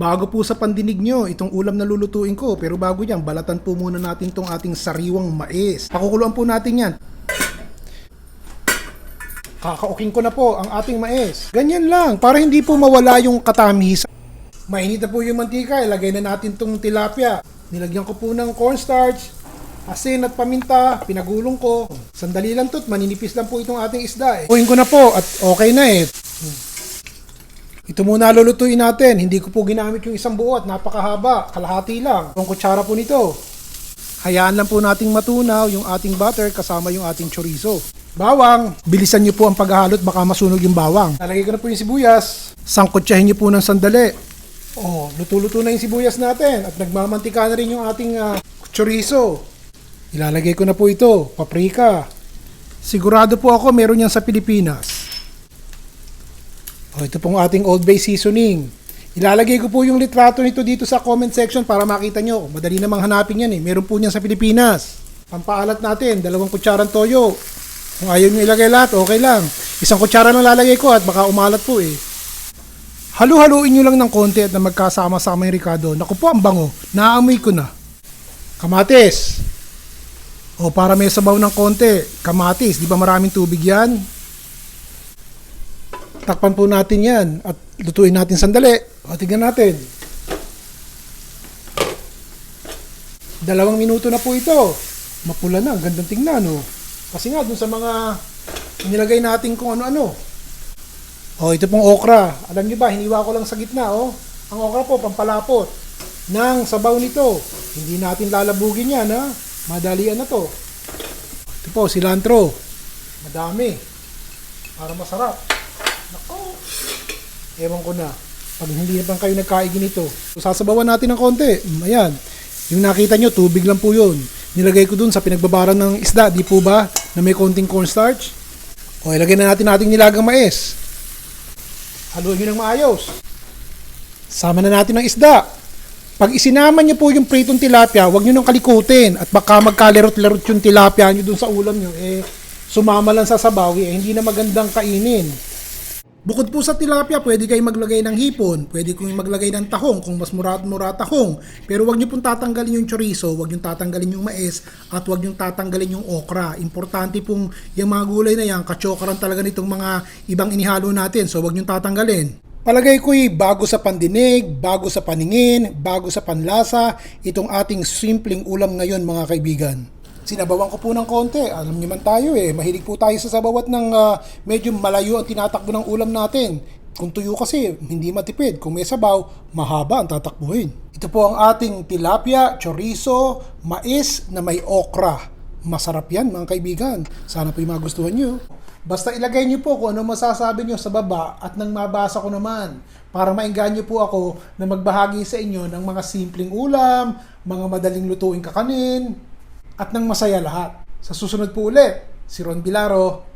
Bago po sa pandinig nyo, itong ulam na lulutuin ko. Pero bago yan, balatan po muna natin tong ating sariwang mais. Pakukuluan po natin yan. Kakauking ko na po ang ating mais. Ganyan lang, para hindi po mawala yung katamis. Mainit na po yung mantika, ilagay na natin tong tilapia. Nilagyan ko po ng cornstarch, asin at paminta, pinagulong ko. Sandali lang to, maninipis lang po itong ating isda. Eh. Kuhin ko na po at okay na eh. Ito muna lulutuin natin. Hindi ko po ginamit yung isang buo at napakahaba. Kalahati lang. Ang kutsara po nito. Hayaan lang po nating matunaw yung ating butter kasama yung ating chorizo. Bawang, bilisan niyo po ang paghahalot baka masunog yung bawang. Lalagay ko na po yung sibuyas. Sangkotsahin niyo po ng sandali. Oh, luto-luto na yung sibuyas natin at nagmamantika na rin yung ating ah, chorizo. Ilalagay ko na po ito, paprika. Sigurado po ako meron yan sa Pilipinas. Oh, ito pong ating Old Bay seasoning. Ilalagay ko po yung litrato nito dito sa comment section para makita nyo. Madali namang hanapin yan eh. Meron po niyan sa Pilipinas. Pampaalat natin, dalawang kutsarang toyo. Kung ayaw nyo ilagay lahat, okay lang. Isang kutsara lang lalagay ko at baka umalat po eh. Halu-haluin nyo lang ng konti at na magkasama-sama yung Ricardo. Naku po, ang bango. Naamoy ko na. Kamatis. O para may sabaw ng konti. Kamatis. Di ba maraming tubig yan? Takpan po natin yan at lutuin natin sandali. O, tignan natin. Dalawang minuto na po ito. Mapula na, ang gandang tingnan, no? Kasi nga, dun sa mga nilagay natin kung ano-ano. O, ito pong okra. Alam niyo ba, hiniwa ko lang sa gitna, oh. Ang okra po, pampalapot ng sabaw nito. Hindi natin lalabugin yan, ha? Madalian na to. Ito po, cilantro. Madami. Para masarap. Nako. Ewan ko na. Pag hindi pang kayo nagkaigin ito. Sasabawan natin ng konti. Ayan. Yung nakita nyo, tubig lang po yun. Nilagay ko dun sa pinagbabaran ng isda, di po ba? Na may konting cornstarch. O, ilagay na natin nating nilagang mais. Haluin nyo ng maayos. Sama na natin ng isda. Pag isinama nyo po yung pritong tilapia, huwag nyo nang kalikutin. At baka magkalerot-lerot yung tilapia nyo dun sa ulam nyo, eh, sumama lang sa sabaw, eh, hindi na magandang kainin. Bukod po sa tilapia, pwede kayo maglagay ng hipon, pwede kong maglagay ng tahong kung mas mura-mura tahong. Pero wag niyo pong tatanggalin yung chorizo, wag niyo tatanggalin yung mais, at wag niyo tatanggalin yung okra. Importante pong yung mga gulay na yan, kachokaran talaga nitong mga ibang inihalo natin, so wag niyo tatanggalin. Palagay ko'y bago sa pandinig, bago sa paningin, bago sa panlasa, itong ating simpleng ulam ngayon mga kaibigan. Sinabawan ko po ng konti. Alam niyo man tayo eh, mahilig po tayo sa sabawat ng ah, medyo malayo ang tinatakbo ng ulam natin. Kung tuyo kasi, hindi matipid. Kung may sabaw, mahaba ang tatakbuhin. Ito po ang ating tilapia, chorizo, mais na may okra. Masarap yan mga kaibigan. Sana po yung magustuhan nyo. Basta ilagay nyo po kung ano masasabi nyo sa baba at nang mabasa ko naman para maingganyo po ako na magbahagi sa inyo ng mga simpleng ulam, mga madaling lutuing kakanin, at nang masaya lahat. Sa susunod po ulit, si Ron Bilaro,